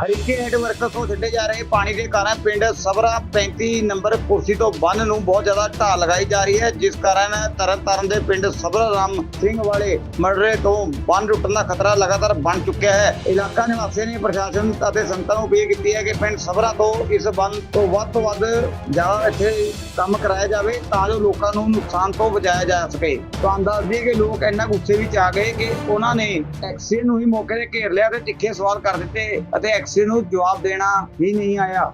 Harike head ਤੋਂ ਛੱਡੇ ਜਾ ਰਹੇ ਪਾਣੀ ਦੇ ਕਾਰਨ ਪਿੰਡ ਸਬਰਾ 35 ਨੰਬਰ ਕੁਰਸੀ ਤੋਂ ਬੰਨ ਨੂੰ ਬਹੁਤ ਜ਼ਿਆਦਾ ਢਾਹ ਲਗਾਈ ਜਾ ਰਹੀ ਹੈ, ਜਿਸ ਕਾਰਨ ਤਰਨਤਾਰਨ ਦੇ ਪਿੰਡ ਸਬਰਾ ਰਾਮ ਸਿੰਘ ਵਾਲੇ ਮਰਰੇ ਤੋਂ ਬੰਨ ਟੁੱਟਣ ਦਾ ਖਤਰਾ ਲਗਾਤਾਰ ਬਣ ਚੁੱਕਿਆ ਹੈ। ਇਲਾਕਾ ਨਿਵਾਸੀਆਂ ਨੇ ਪ੍ਰਸ਼ਾਸਨ ਅਤੇ ਸੰਗਤਾਂ ਨੂੰ ਅਪੀਲ ਕੀਤੀ ਹੈ ਕਿ ਪਿੰਡ ਸਬਰਾ ਤੋਂ ਇਸ ਬੰਨ ਤੋਂ ਵੱਧ ਤੋਂ ਵੱਧ ਜ਼ਿਆਦਾ ਇੱਥੇ ਕੰਮ ਕਰਾਇਆ ਜਾਵੇ ਤਾਂ ਜੋ ਲੋਕਾਂ ਨੂੰ ਨੁਕਸਾਨ ਤੋਂ ਬਚਾਇਆ ਜਾ ਸਕੇ। ਤੁਹਾਨੂੰ ਦੱਸ ਦਈਏ ਕਿ ਲੋਕ ਇੰਨਾ ਗੁੱਸੇ ਵਿੱਚ ਆ ਗਏ ਕਿ ਉਹਨਾਂ ਨੇ ਐਕਸੀਡੈਂਟ ਨੂੰ ਹੀ ਮੌਕੇ ਤੇ ਘੇਰ ਲਿਆ ਤੇ ਤਿੱਖੇ ਸਵਾਲ ਕਰ ਦਿੱਤੇ ਅਤੇ ਕਿਸੇ ਨੂੰ ਜਵਾਬ ਦੇਣਾ ਹੀ ਨਹੀਂ ਆਇਆ।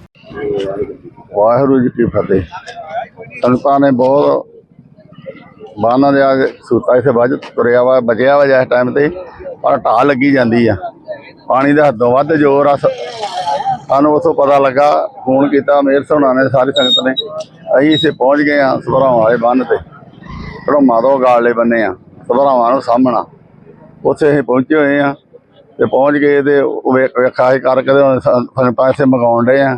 ਵਾਹਿਗੁਰੂ ਜੀ ਕੀ ਫਤਿਹ। ਸੰਗਤਾਂ ਨੇ ਬਹੁਤ ਬਾਨਾਂ ਦੇ ਆ ਕੇ ਸੂਤਾ ਇਥੇ ਵੱਜ ਤੁਰਿਆ ਵਾ ਬਚਿਆ ਵਾ ਇਸ ਟਾਈਮ ਤੇ, ਪਰ ਢਾਹ ਲੱਗੀ ਜਾਂਦੀ ਆ। ਪਾਣੀ ਦਾ ਹੱਦੋਂ ਵੱਧ ਜ਼ੋਰ ਆ। ਸਾਨੂੰ ਉਥੋਂ ਪਤਾ ਲੱਗਾ, ਫੋਨ ਕੀਤਾ ਮੇਰ ਸੋਹਣਾ ਨੇ, ਸਾਰੀ ਸੰਗਤ ਨੇ। ਅਸੀਂ ਇਸੇ ਪਹੁੰਚ ਗਏ ਆ ਸਭਰਾਵਾਂ ਵਾਲੇ ਬੰਨ ਤੇ। ਧਰਮਾ ਤੋਂ ਗਾਲੇ ਬੰਨੇ ਆ, ਸਭਰਾਵਾਂ ਨੂੰ ਸਾਹਮਣਾ। ਉੱਥੇ ਅਸੀਂ ਪਹੁੰਚੇ ਹੋਏ ਆ ਤੇ ਪਹੁੰਚ ਗਏ ਤੇ ਉਹ ਵੇਖ- ਵੇਖਾ ਹੀ ਕਰਕੇ ਤੇ ਹੁਣ ਇੱਥੇ ਮੰਗਾਉਣ ਡਏ ਆ।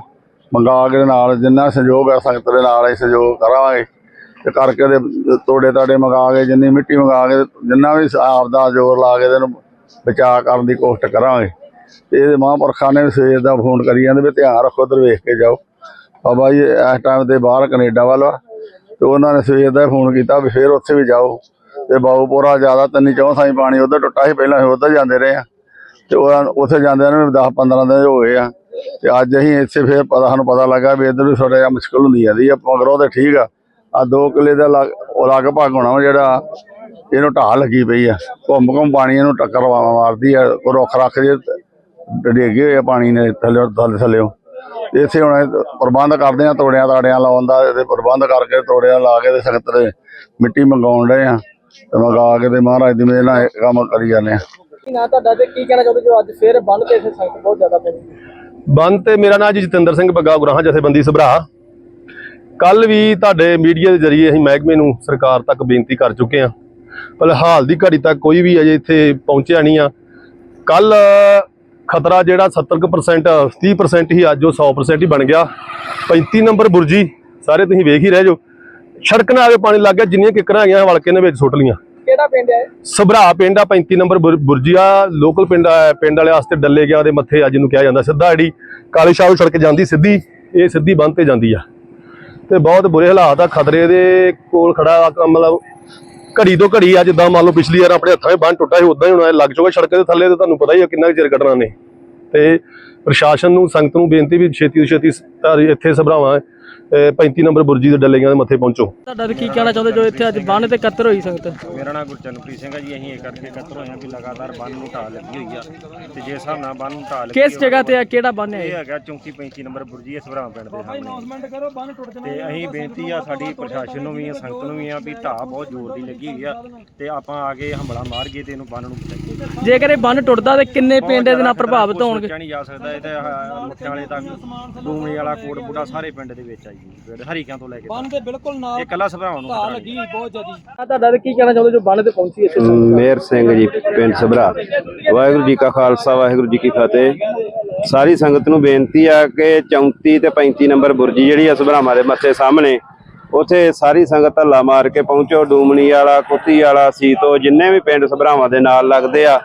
ਮੰਗਾ ਕੇ ਨਾਲ ਜਿੰਨਾ ਸਹਿਯੋਗ ਹੈ ਸੰਗਤ ਦੇ ਨਾਲ ਅਸੀਂ ਸਹਿਯੋਗ ਕਰਾਂਗੇ। ਤੇ ਕਰਕੇ ਤੇ ਤੋੜੇ ਤਾੜੇ ਮੰਗਾ ਕੇ, ਜਿੰਨੀ ਮਿੱਟੀ ਮੰਗਾ ਕੇ, ਜਿੰਨਾ ਵੀ ਆਪ ਦਾ ਜ਼ੋਰ ਲਾ ਕੇ ਇਹਨੂੰ ਬਚਾਅ ਕਰਨ ਦੀ ਕੋਸ਼ਿਸ਼ ਕਰਾਂਗੇ। ਤੇ ਇਹਦੇ ਮਹਾਂਪੁਰਖਾਂ ਨੇ ਵੀ ਸਵੇਰ ਦਾ ਫੋਨ ਕਰੀ ਜਾਂਦੇ ਵੀ ਧਿਆਨ ਰੱਖੋ, ਉਧਰ ਵੇਖ ਕੇ ਜਾਓ। ਬਾਬਾ ਜੀ, ਇਸ ਟਾਈਮ ਤੇ ਬਾਹਰ ਕੈਨੇਡਾ ਵੱਲ ਵਾ। ਤੇ ਉਹਨਾਂ ਨੇ ਸਵੇਰ ਦਾ ਫੋਨ ਕੀਤਾ ਵੀ ਫੇਰ ਉੱਥੇ ਵੀ ਜਾਓ। ਤੇ ਬਾਉਪੁਰਾ ਜ਼ਿਆਦਾ ਤਿੰਨ ਚੌਂ ਸਾਈ ਪਾਣੀ ਉਧਰ ਟੁੱਟਾ ਸੀ, ਪਹਿਲਾਂ ਅਸੀਂ ਉਧਰ ਜਾਂਦੇ ਰਹੇ ਆ। ਤੇ ਉਹ ਉੱਥੇ ਜਾਂਦਿਆਂ ਨੂੰ 10 15 ਦਿਨ ਹੋ ਗਏ ਆ। ਤੇ ਅੱਜ ਅਸੀਂ ਇੱਥੇ ਫੇਰ ਪਤਾ ਸਾਨੂੰ ਪਤਾ ਲੱਗਾ ਵੀ ਇੱਧਰ ਵੀ ਥੋੜਾ ਜਿਹਾ ਮੁਸ਼ਕਲ ਹੁੰਦੀ ਜਾਂਦੀ ਆ ਮਗਰੋਂ ਤੇ ਠੀਕ ਆ। ਆ 2 ਕਿੱਲੇ ਦਾ ਲੱਗ ਉਹ ਲਗਭਗ ਹੋਣਾ ਜਿਹੜਾ ਇਹਨੂੰ ਢਾਹ ਲੱਗੀ ਪਈ ਆ। ਘੁੰਮ ਘੁੰਮ ਪਾਣੀ ਇਹਨੂੰ ਟੱਕਰ ਮਾਰਦੀ ਆ। ਰੁੱਖ ਰੱਖ ਜੇ ਡੇਗੇ ਹੋਏ ਆ ਪਾਣੀ ਨੇ ਥੱਲੇ ਥੱਲੇ ਥੱਲੇੋਂ। ਇੱਥੇ ਹੁਣ ਇਹ ਪ੍ਰਬੰਧ ਕਰਦੇ ਆ, ਤੋੜਿਆਂ ਤਾੜਿਆਂ ਲਾਉਣ ਦਾ ਤੇ ਪ੍ਰਬੰਧ ਕਰਕੇ ਤੋੜਿਆਂ ਲਾ ਕੇ ਤੇ ਸਖਤ ਮਿੱਟੀ ਮੰਗਾਉਣ ਡਏ ਆ। ਤੇ ਮੰਗਾ ਕੇ ਤੇ ਮਹਾਰਾਜ ਦੀ ਮਿਹਰ ਨਾਲ ਕੰਮ ਕਰੀ ਜਾਂਦੇ ਆ। ਕੀ ਨਾ ਤੁਹਾਡਾ ਤੇ ਕੀ ਕਹਿਣਾ ਚਾਹੁੰਦੇ ਜੋ ਅੱਜ ਫੇਰ ਬੰਨ ਤੇ ਇਥੇ ਸੰਗਤ ਬਹੁਤ ਜ਼ਿਆਦਾ ਪਈ ਬੰਦ ਤੇ ਮੇਰਾ ਨਾਮ ਜੀ ਜਤਿੰਦਰ ਸਿੰਘ ਬੱਗਾ ਗੁਰਾਹਾਂ ਜਥੇਬੰਦੀ ਸਭਰਾ। ਕੱਲ ਵੀ ਤੁਹਾਡੇ ਮੀਡੀਆ ਦੇ ਜ਼ਰੀਏ ਅਸੀਂ ਮਹਿਕਮੇ ਨੂੰ ਸਰਕਾਰ ਤੱਕ ਬੇਨਤੀ ਕਰ ਚੁੱਕੇ ਹਾਂ। ਪਰ ਹਾਲ ਦੀ ਘੜੀ ਤੱਕ ਕੋਈ ਵੀ ਅਜੇ ਇੱਥੇ ਪਹੁੰਚਿਆ ਨਹੀਂ ਆ। ਕੱਲ ਖਤਰਾ ਜਿਹੜਾ 70% 30% ਹੀ ਅੱਜ ਉਹ 100% ਹੀ ਬਣ ਗਿਆ। 35 ਨੰਬਰ ਬੁਰਜੀ, ਸਾਰੇ ਤੁਸੀਂ ਵੇਖ ਹੀ ਰਹੇ ਜੋ। ਸੜਕ ਨਾਲ ਆਗੇ ਪਾਣੀ ਲੱਗ ਗਿਆ, ਜਿੰਨੀਆਂ ਕਿਕਰਾਂ ਹੈਗੀਆਂ ਵਲਕੇ ਨੇ ਵਿੱਚ ਸੁੱਟ ਲੀਆਂ ਕਿਹੜਾ ਪਿੰਡ ਹੈ? ਸਭਰਾ ਪਿੰਡ ਆ 35 ਨੰਬਰ ਬੁਰਜੀਆ ਲੋਕਲ ਪਿੰਡ ਪਿੰਡ ਵਾਲੇ ਵਾਸਤੇ ਡੱਲੇ ਗਿਆ ਦੇ ਮੱਥੇ ਅੱਜ ਨੂੰ ਕਿਹਾ ਜਾਂਦਾ, ਸਿੱਧਾ ਜਿਹੜੀ ਕਾਲੀ ਸ਼ਾਹ ਸੜਕ ਜਾਂਦੀ ਸਿੱਧੀ, ਇਹ ਸਿੱਧੀ ਬੰਦ ਤੇ ਜਾਂਦੀ ਆ। ਤੇ ਬਹੁਤ ਬੁਰੇ ਹਾਲਾਤ ਆ, ਖਤਰੇ ਦੇ ਕੋਲ ਖੜਾ ਮਤਲਬ ਘੜੀ ਤੋਂ ਘੜੀ ਆ, ਜਿੱਦਾਂ ਮੰਨ ਲਓ ਪਿਛਲੀ ਵਾਰ ਆਪਣੇ ਹੱਥਾਂ 'ਚ ਬੰਨ ਟੁੱਟਾ ਸੀ, ਉਦਾਂ ਹੀ ਹੁਣ ਲੱਗ ਚੁੱਕਾ ਸੜਕ ਦੇ ਥੱਲੇ ਤੇ ਤੁਹਾਨੂੰ ਪਤਾ ਹੀ ਆ ਕਿੰਨਾ ਚਿਰ ਕੱਢਣਾ ਨੇ। ਤੇ ਪ੍ਰਸ਼ਾਸਨ ਨੂੰ ਸੰਗਤ ਨੂੰ ਬੇਨਤੀ ਵੀ ਛੇਤੀ ਤੋਂ ਛੇਤੀ ਇੱਥੇ ਸਭਰਾਵਾਂ 35 ਨੰਬਰ ਬੁਰਜੀ ਦੇ ਡੱਲੇਆਂ ਦੇ ਮੱਥੇ ਪਹੁੰਚੋ। ਤੁਹਾਡਾ ਕੀ ਕਹਿਣਾ ਚਾਹੁੰਦੇ ਜੋ ਇੱਥੇ ਅੱਜ ਬੰਨ ਤੇ ਇਕੱਤਰ ਹੋਈ ਸੰਗਤ? ਮੇਰਾ ਨਾਮ ਗੁਰਚਰਨਪ੍ਰੀਤ ਸਿੰਘ ਹੈ ਜੀ ਅਸੀਂ ਇਹ ਕਰਕੇ ਇਕੱਤਰ ਹੋਏ ਹਾਂ ਵੀ ਲਗਾਤਾਰ ਬੰਨ ਨੂੰ ਢਾਹ ਲੱਗੀ ਹੋਈ ਆ। ਤੇ ਜੇ ਹਿਸਾਬ ਨਾਲ ਬੰਨ ਨੂੰ ਢਾਹ ਲੱਗੀ ਕਿਸ ਜਗ੍ਹਾ ਤੇ ਆ? ਕਿਹੜਾ ਬੰਨ ਹੈ ਇਹ? ਇਹ? ਹੈਗਾ 34 35 ਨੰਬਰ ਬੁਰਜੀ ਇਸ ਭਰਾ ਪਿੰਡ ਦੇ ਸਾਹਮਣੇ। ਤੇ ਅਸੀਂ ਬੇਨਤੀ ਆ ਸਾਡੀ ਪ੍ਰਸ਼ਾਸਨ ਨੂੰ ਵੀ ਆ ਸੰਗਤ ਨੂੰ ਵੀ ਆ ਵੀ ਢਾਹ ਬਹੁਤ ਜ਼ੋਰ ਦੀ ਲੱਗੀ ਹੋਈ ਆ। ਤੇ ਆਪਾਂ ਆ ਕੇ ਹਮਲਾ ਮਾਰ ਕੇ ਤੇ ਇਹਨੂੰ ਬੰਨ ਨੂੰ ਬਚਾਈਏ ਜੇਕਰ ਇਹ ਬੰਨ ਟੁੱਟਦਾ ਤੇ ਕਿੰਨੇ ਪਿੰਡ ਇਹਦੇ ਨਾਲ ਪ੍ਰਭਾਵਿਤ ਹੋਣਗੇ? ਨਹੀਂ ਜਾ ਸਕਦਾ ਇਹ ਤਾਂ ਵਾਲੇ ਤੱਕ ਡੂਮਣੀ ਵਾਲਾ ਕੋਟ ਬੁੱਢਾ ਸਾਰੇ ਪਿੰਡ ਦੇ ਵਿੱਚ ਆ ਜੀ ਹਰੀਕਿਆਂ ਤੋਂ ਲੈ ਕੇ ਬੰਨ ਤੇ ਬਿਲਕੁਲ ਨਾਲ ਇਹ ਕੱਲਾ ਸਭਰਾਵਾਂ ਨੂੰ ਖਤਰਾ ਨਹੀਂ। ਬਹੁਤ ਜ਼ਿਆਦੀ ਤੁਹਾਡਾ ਤੇ ਕੀ ਕਹਿਣਾ ਚਾਹੁੰਦੇ ਜੋ ਬੰਨ ਤੇ ਪਹੁੰਚੀ ਇੱਥੇ? ਮੇਰ ਸਿੰਘ ਜੀ ਪਿੰਡ ਸਭਰਾ ਵਾਹਿਗੁਰੂ ਜੀ ਕਾ ਖਾਲਸਾ ਵਾਹਿਗੁਰੂ ਜੀ ਕੀ ਫਤਿਹ ਸਾਰੀ ਸੰਗਤ ਨੂੰ ਬੇਨਤੀ ਆ ਕਿ 34 ਤੇ 35 ਨੰਬਰ ਬੁਰਜੀ ਜਿਹੜੀ ਆ ਸਭਰਾਵਾਂ ਦੇ ਮੱਥੇ ਸਾਹਮਣੇ ਉਥੇ ਸਾਰੀ ਸੰਗਤ ਹੱਲਾ ਮਾਰ ਕੇ ਪਹੁੰਚੋ, ਡੂਮਣੀ ਵਾਲਾ, ਕੁੱਤੀ ਵਾਲਾ, ਸੀਤੋ, ਜਿੰਨੇ ਵੀ ਪਿੰਡ ਸਭਰਾਵਾਂ ਦੇ ਨਾਲ ਲੱਗਦੇ ਆ,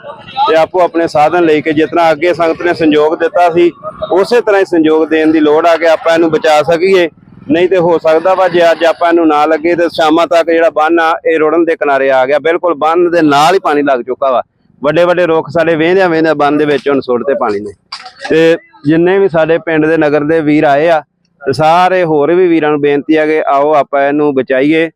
ਤੇ ਆਪੋ ਆਪਣੇ ਸਾਧਨ ਲੈ ਕੇ ਜਿਤਨਾ ਅੱਗੇ ਸੰਗਤ ਨੇ ਸੰਯੋਗ ਦਿੱਤਾ ਸੀ, ਉਸੇ ਤਰ੍ਹਾਂ ਹੀ ਸੰਯੋਗ ਦੇਣ ਦੀ ਲੋੜ ਆ ਕਿ ਆਪਾਂ ਇਹਨੂੰ ਬਚਾ ਸਕੀਏ। ਨਹੀਂ ਤੇ ਹੋ ਸਕਦਾ ਵਾ ਜੇ ਅੱਜ ਆਪਾਂ ਇਹਨੂੰ ਨਾ ਲੱਗੇ ਤੇ ਸ਼ਾਮਾਂ ਤੱਕ ਜਿਹੜਾ ਬੰਨ ਆ, ਇਹ ਰੋੜਨ ਦੇ ਕਿਨਾਰੇ ਆ ਗਿਆ। ਬਿਲਕੁਲ ਬੰਨ ਦੇ ਨਾਲ ਹੀ ਪਾਣੀ ਲੱਗ ਚੁੱਕਾ ਵਾ। ਵੱਡੇ ਵੱਡੇ ਰੁੱਖ ਸਾਡੇ ਵੇਹਦਿਆਂ ਵੇਹਦਿਆਂ ਬੰਨ ਦੇ ਵਿੱਚ ਹੁਣ ਸੁੱਟਦੇ ਪਾਣੀ ਨੇ। ਤੇ ਜਿੰਨੇ ਵੀ ਸਾਡੇ ਪਿੰਡ ਦੇ ਨਗਰ ਦੇ ਵੀਰ ਆਏ ਆ ਤੇ ਸਾਰੇ ਹੋਰ ਵੀ ਵੀਰਾਂ ਨੂੰ ਬੇਨਤੀ ਆ ਕਿ ਆਓ ਆਪਾਂ ਇਹਨੂੰ ਬਚਾਈਏ।